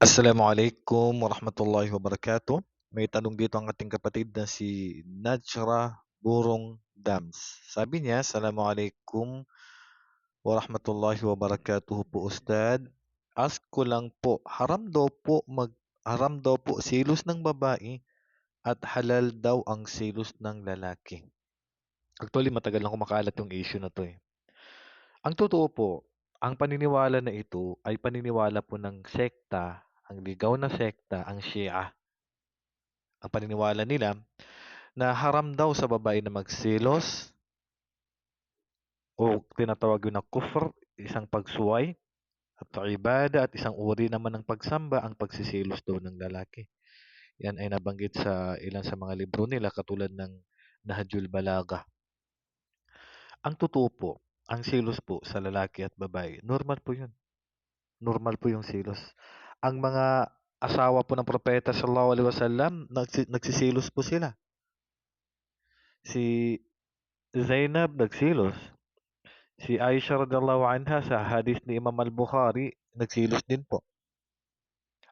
Assalamualaikum warahmatullahi wabarakatuh. May tanong dito ang ating kapatid na si Najra Burong Dams. Sabi niya, Assalamualaikum warahmatullahi wabarakatuh po Ustad. Ask ko lang po, haram daw po mag haram daw po silos ng babae at halal daw ang silos ng lalaki. Actually, matagal lang kumakalat yung issue na to eh. Ang totoo po, ang paniniwala na ito ay paniniwala po ng sekta, ang ligaw na sekta, ang Shia. Ang paniniwala nila na haram daw sa babae na magsilos o tinatawag yun na kufr, isang pagsuway at ibada at isang uri naman ng pagsamba ang pagsisilos daw ng lalaki. Yan ay nabanggit sa ilan sa mga libro nila katulad ng Nahjul Balaga. Ang totoo po, ang silos po sa lalaki at babae, normal po yun. Normal po yung silos. Ang mga asawa po ng propeta sallallahu alaihi wasallam, nagsi- nagsisilos po sila. Si Zainab nagsilos. Si Aisha radhiyallahu anha sa hadith ni Imam al-Bukhari, nagsilos din po.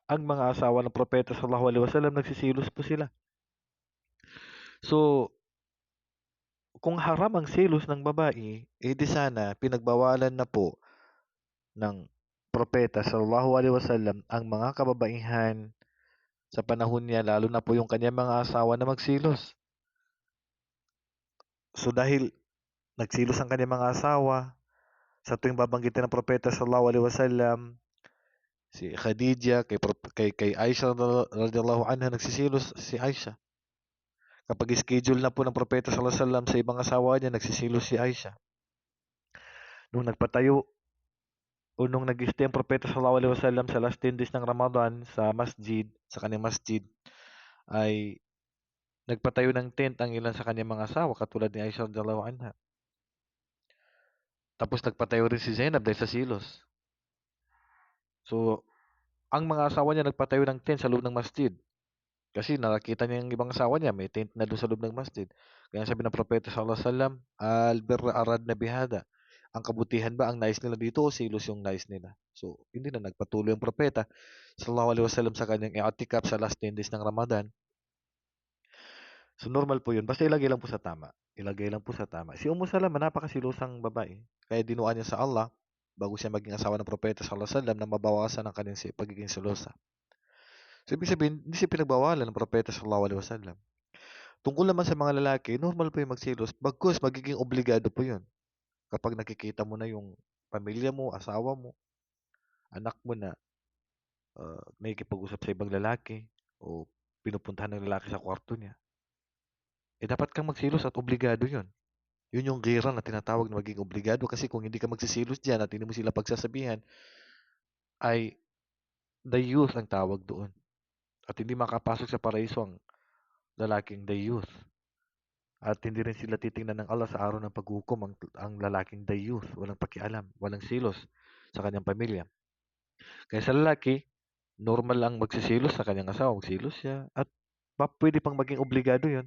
Ang mga asawa ng propeta sallallahu alaihi wasallam nagsisilos po sila. So, kung haram ang silos ng babae, eh di sana pinagbawalan na po ng propeta sallallahu alaihi wasallam ang mga kababaihan sa panahon niya lalo na po yung kanyang mga asawa na magsilos. So dahil nagsilos ang kanyang mga asawa sa tuwing babanggitin ng propeta sallallahu alaihi wasallam si Khadija kay kay kay Aisha radhiyallahu anha nagsisilos si Aisha. Kapag schedule na po ng propeta sallallahu alaihi wasallam sa ibang asawa niya nagsisilos si Aisha. Nung nagpatayo o nung nag-stay ang propeta sallallahu alaihi wasallam sa last 10 days ng Ramadan sa masjid, sa kanyang masjid, ay nagpatayo ng tent ang ilan sa kanyang mga asawa katulad ni Aisha radhiyallahu anha. Tapos nagpatayo rin si Zainab dahil sa silos. So, ang mga asawa niya nagpatayo ng tent sa loob ng masjid. Kasi nakakita niya yung ibang asawa niya, may tent na doon sa loob ng masjid. Kaya sabi ng propeta sallallahu alaihi wasallam, al-birra arad na bihada. Ang kabutihan ba ang nais nila dito o silos yung nais nila? So, hindi na nagpatuloy ang propeta sallallahu alaihi wasallam sa kanyang i'tikaf sa last 10 days ng Ramadan. So, normal po yun. Basta ilagay lang po sa tama. Ilagay lang po sa tama. Si Ummu Salama, napakasilosang babae. Kaya dinuan niya sa Allah bago siya maging asawa ng propeta sallallahu alaihi wasallam na mabawasan ang kanyang pagiging selosa. So, ibig sabihin, hindi siya pinagbawalan ng propeta sallallahu alaihi wasallam. Tungkol naman sa mga lalaki, normal po yung magsilos. Bagkus, magiging obligado po yun. Kapag nakikita mo na yung pamilya mo, asawa mo, anak mo na uh, nakikipag-usap sa ibang lalaki o pinupuntahan ng lalaki sa kwarto niya, eh dapat kang magsilos at obligado yun. Yun yung gira na tinatawag na maging obligado kasi kung hindi ka magsisilos dyan at hindi mo sila pagsasabihan, ay the youth ang tawag doon. At hindi makapasok sa paraiso ang lalaking the youth. At hindi rin sila titingnan ng Allah sa araw ng paghukom ang, ang lalaking youth. Walang pakialam, walang silos sa kanyang pamilya. Kaya sa lalaki, normal lang magsisilos sa kanyang asawa, magsilos siya. At pwede pang maging obligado yun.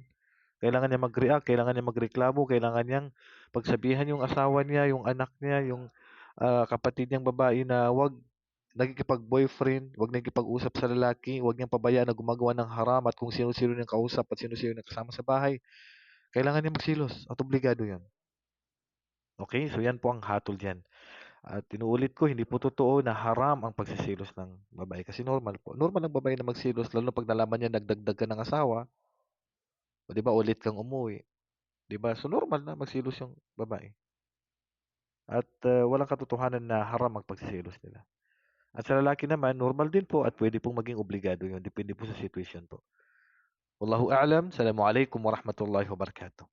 Kailangan niya mag-react, kailangan niya magreklamo, kailangan niyang pagsabihan yung asawa niya, yung anak niya, yung ah, kapatid niyang babae na wag nagkikipag-boyfriend, wag nagkikipag-usap sa lalaki, wag niyang pabayaan na gumagawa ng haram at kung sino-sino niyang kausap at sino-sino niyang kasama sa bahay. Kailangan niya magsilos at obligado yan. Okay? So yan po ang hatol dyan. At tinuulit ko, hindi po totoo na haram ang pagsisilos ng babae. Kasi normal po. Normal ang babae na magsilos, lalo na pag nalaman niya nagdagdag ka ng asawa. O di ba, ulit kang umuwi. Di ba? So normal na magsilos yung babae. At uh, walang katotohanan na haram ang pagsisilos nila. At sa lalaki naman, normal din po at pwede pong maging obligado yun. Depende po sa situation po. Wallahu a'lam. Assalamualaikum warahmatullahi wabarakatuh.